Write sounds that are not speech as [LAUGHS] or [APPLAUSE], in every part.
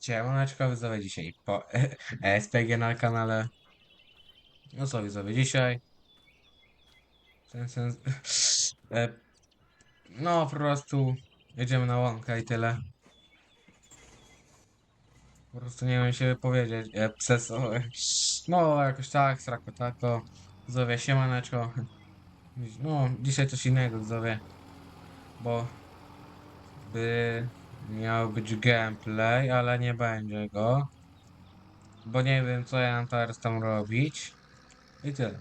Siemaneczko, widzowie dzisiaj po [LAUGHS] SPG na kanale. No co widzowie, dzisiaj ten sens... [LAUGHS] e, No po prostu jedziemy na łąkę i tyle. Po prostu nie wiem się powiedzieć, e, No jakoś tak, strako tako. Widzowie, siemaneczko. No, dzisiaj coś innego widzowie. Bo by miał być gameplay, ale nie będzie go. Bo nie wiem co ja mam teraz tam robić. I tyle.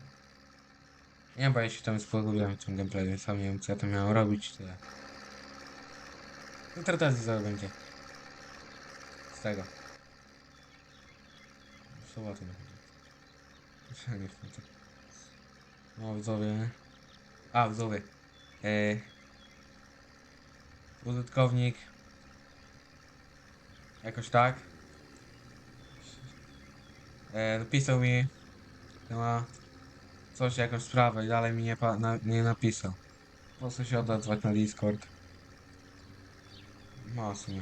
Nie bo ja się tam spogubiłem w tym gameplayu, sam nie wiem co ja tam miałem robić, tyle. Interpretacja zaraz będzie. Z tego. W sobotę będzie. Nie chcę. No widzowie. A widzowie. E, użytkownik. Jakoś tak. E, napisał mi. Ma coś, jakąś sprawę i dalej mi nie, na, nie napisał. Po prostu się odezwać na Discord. Ma w sumie.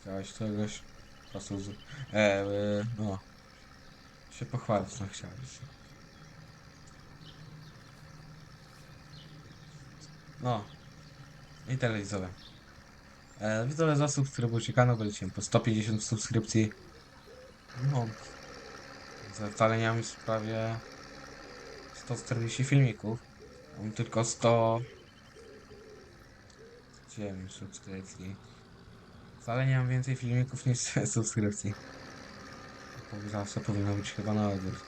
Chciałeś czegoś? Po prostu z... E, e, no. Się pochwalić, no chciałeś. No. I tyle widzowie. E, widzowie zasubskrybujcie kanał, będziecie po 150 subskrypcji. No. Za wcale nie mam już prawie 140 filmików. Mam tylko 100... 9 subskrypcji. Wcale nie mam więcej filmików niż [LAUGHS] subskrypcji. Zawsze powinno być chyba na odwrót.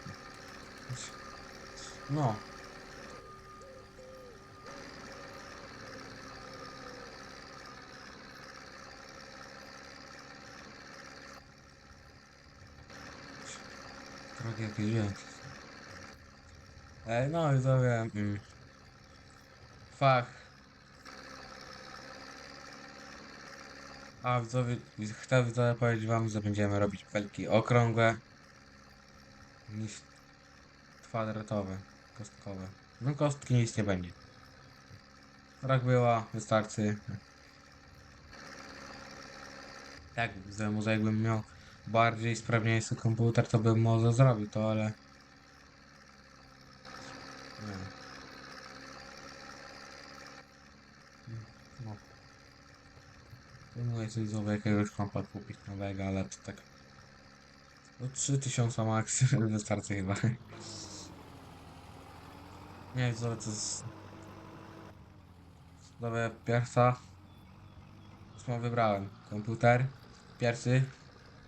No. Drogi jakieś dźwięki. Ej, no i sobie... Mm. Fach. A widzowie, chcę widzowie powiedzieć wam, że będziemy robić felki okrągłe niż kwadratowe, kostkowe. No kostki nic nie będzie. Rak była, wystarczy. Tak, że może jakbym miał bardziej sprawniejszy komputer, to bym może zrobił to, ale... No. Planuję coś znowu jakiegoś kompa kupić nowego, ale to tak... No 3000 max [LAUGHS] wystarczy chyba. Nie co to jest... Dobra, pierwsza... Co wybrałem? Komputer. Pierwszy.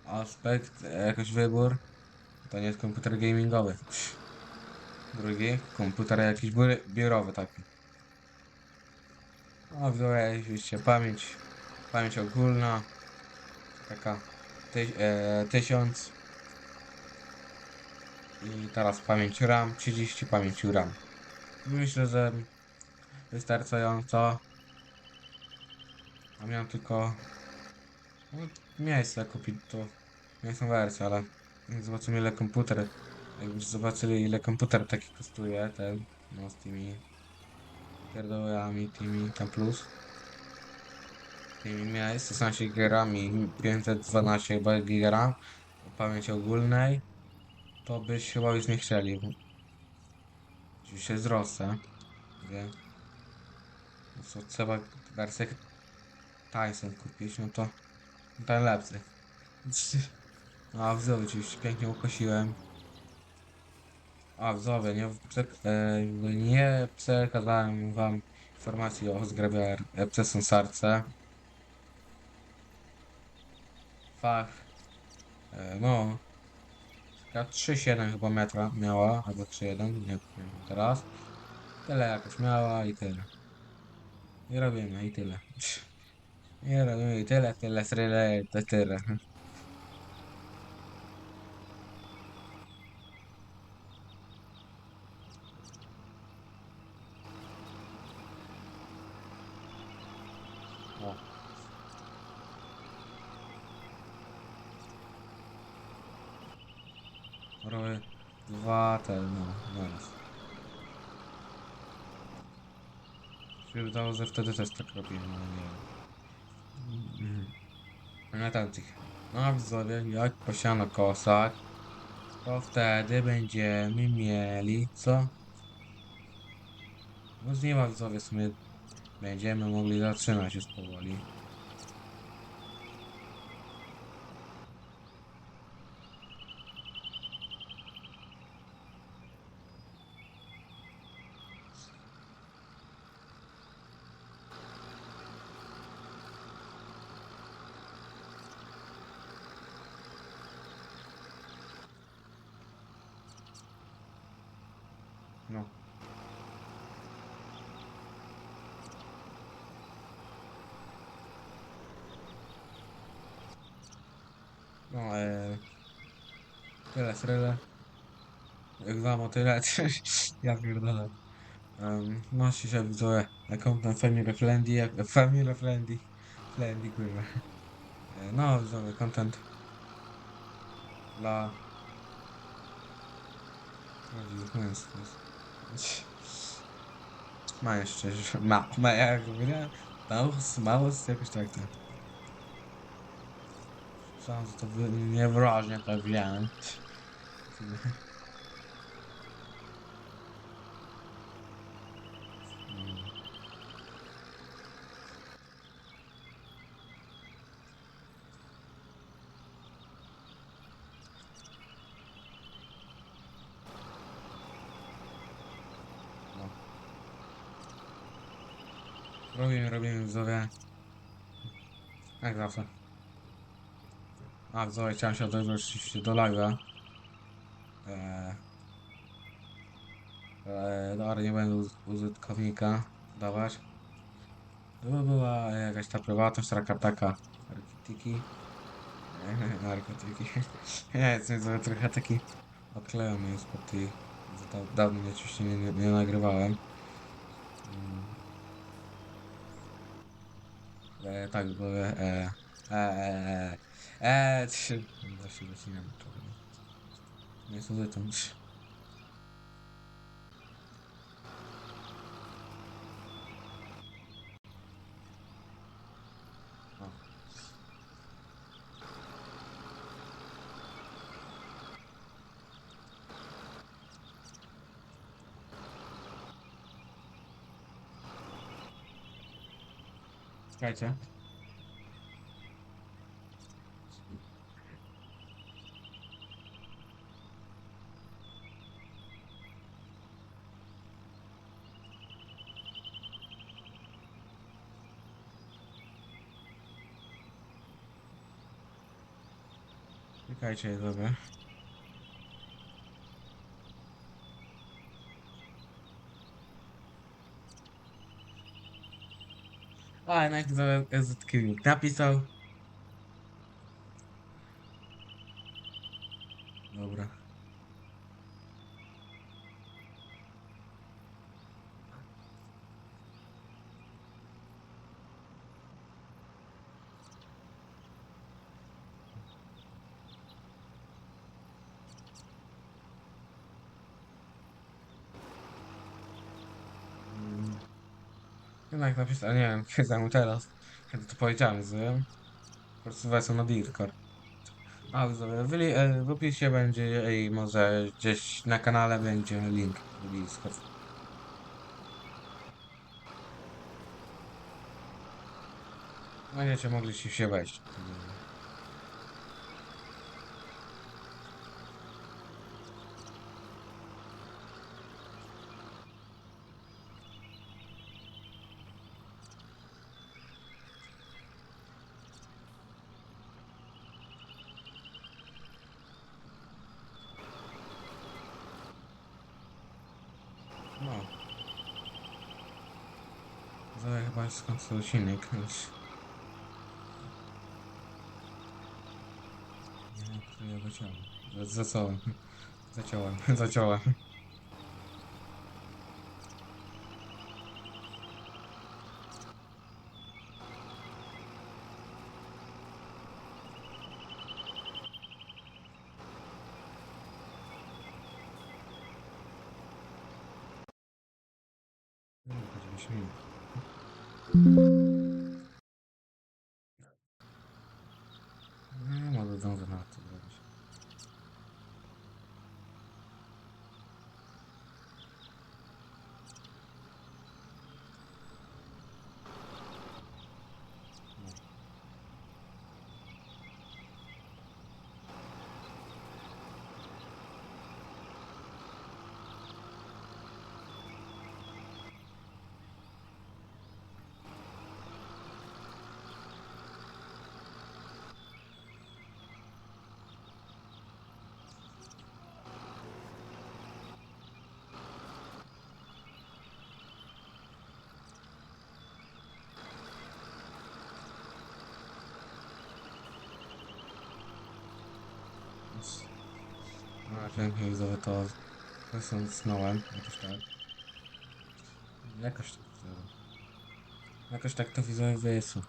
Aspekt, jakoś wybór. To nie jest komputer gamingowy. Drugi. Komputer jakiś biur- biurowy taki. No, widzowie, oczywiście pamięć. Pamięć ogólna. Taka. Ty, e, 1000. I teraz pamięć RAM. 30 pamięci RAM. Myślę, że wystarczająco. A miałem tylko no, miejsce kupić to miejscą wersję, ale zobaczymy ile komputer jakbyś zobaczyli ile komputer taki kosztuje ten no z tymi pierdołami tymi tam plus. Tymi miałeś 16 gigami 512 chyba giga pamięci ogólnej to byś chyba już nie chcieli Oczywiście wzrosę no co trzeba wersję Tyson kupić no to ten lepszy [LAUGHS] a wzowy oczywiście pięknie ukosiłem. A wzowy nie, przek- e, nie przekazałem wam informacji o zgrabie Epson Sarce fach. E, no. Taka 3,7 chyba metra miała albo 3,1 nie wiem teraz. Tyle jakoś miała i tyle. I robimy i tyle [LAUGHS] i robimy i tyle tyle tyle to tyle. Robię dwa te, no, zaraz. się wydało, że wtedy też tak robiłem, ale nie wiem. Mhm. No tam tych. No widzowie, jak posiano kosać, to wtedy będziemy mieli co? No z nieba w sumie będziemy mogli zatrzymać już powoli. No. No, e... Tyle, tyle. Jak tyle, [LAUGHS] ja pierdolę. Um, no się widzowie, jaką tam family friendly, jak family friendly, friendly kurwa. E, No widzowie, content dla mężczyzn. Ma jeszcze, ma, ma jak powiedziałem, maus, maus, jakoś tak to. Że to wy- niewyraźnie. Mm. No. Robimy, robimy widzowie. Jak zawsze. A widzowie, chciałem się odezwać do live'a. Eee, eee, dobra, nie będę użytkownika dawać. Gdyby była jakaś ta prywatność, taka taka narkotyki. Narkotyki. Nie, jest to trochę taki odklejony jest po tej. Dawno oczywiście nie, nie, nie nagrywałem. Mm. E, tak, bo e, e, e, e, e, trzy. Właśnie zaczynam trochę. Nie użytym. O. Czekajcie. Czekajcie, dobra. A, jednak zatkliwik napisał. Dobra. Mm. Jednak napisał, nie wiem, [LAUGHS] kiedy mu teraz. Kiedy to powiedziałem, że po prostu weszł na Discord. A, widzowie, w, li- e, w opisie będzie i może gdzieś na kanale będzie link do Discord. Będziecie mogli się wejść. No. Zaraz chyba jest skończył odcinek, więc... Nie, to ja zaciąłem. Za- [LAUGHS] Zaciąłem. Zaciąłem, zaciąłem. Nie mogę zdążę na to zrobić. No. Więc- No, pięknie widzowie to przesunąłem, jakoś tak. Jakoś tak widzowie. Jakoś tak to widzowie wyszło.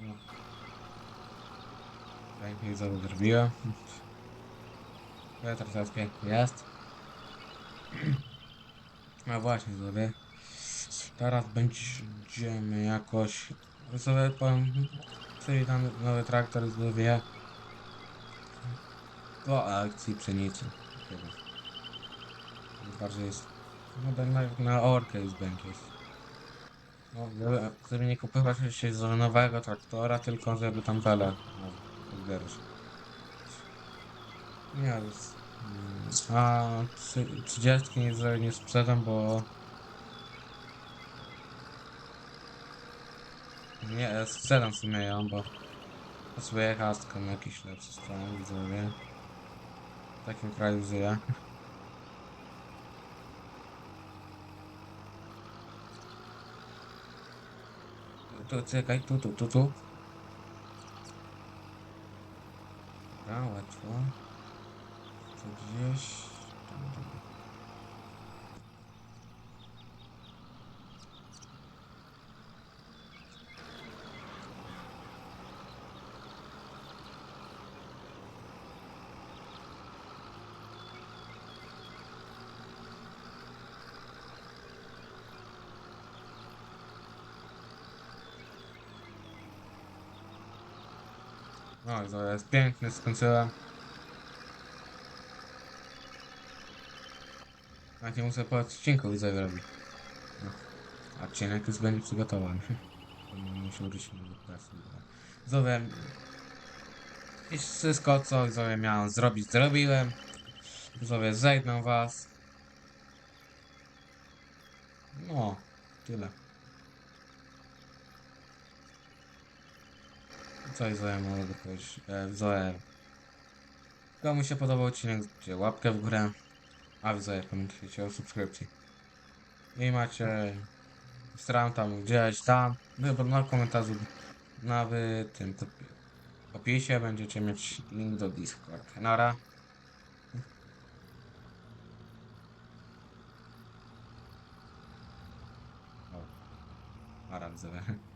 No. Pięknie widzowie zrobiłem. Wiatr teraz piękny jest. A właśnie widzowie. Teraz będziemy jakoś... Sobie powiem... Czyli tam nowy traktor zdowie do akcji pszenicy. Bardziej jest... No tak na, na orkę jest będzie. No, żeby nie kupować się z nowego traktora, tylko żeby tam wele odbierać. Nie, jest... mm, A trzy- 30 nie, z- nie sprzedam, bo... Nie, e, sprzedam w sumie ją, bo... Potrzebuję kastkę na jakiś lepszy stan, widzowie. W takim kraju żyję. Tu, czekaj, tu, tu, tu, tu. Łatwo. Tu gdzieś. Tam, tam. No i to jest piękny, skończyłem. Nawet nie muszę po odcinku widzowie robić. No. Odcinek już będzie przygotowany. Musiał pracy. Widzowie... I wszystko co widzowie miałem zrobić, zrobiłem. Widzowie zejdą was. No, tyle. Co Zoe mogę powiedzieć? E, Zoe. Komu się podobał odcinek, dajcie łapkę w górę. A wy Zoe pamiętajcie o subskrypcji. I macie stron tam gdzieś tam. Na komentarzu na wy, tym opisie będziecie mieć link do Discord. Nara. Widzowie.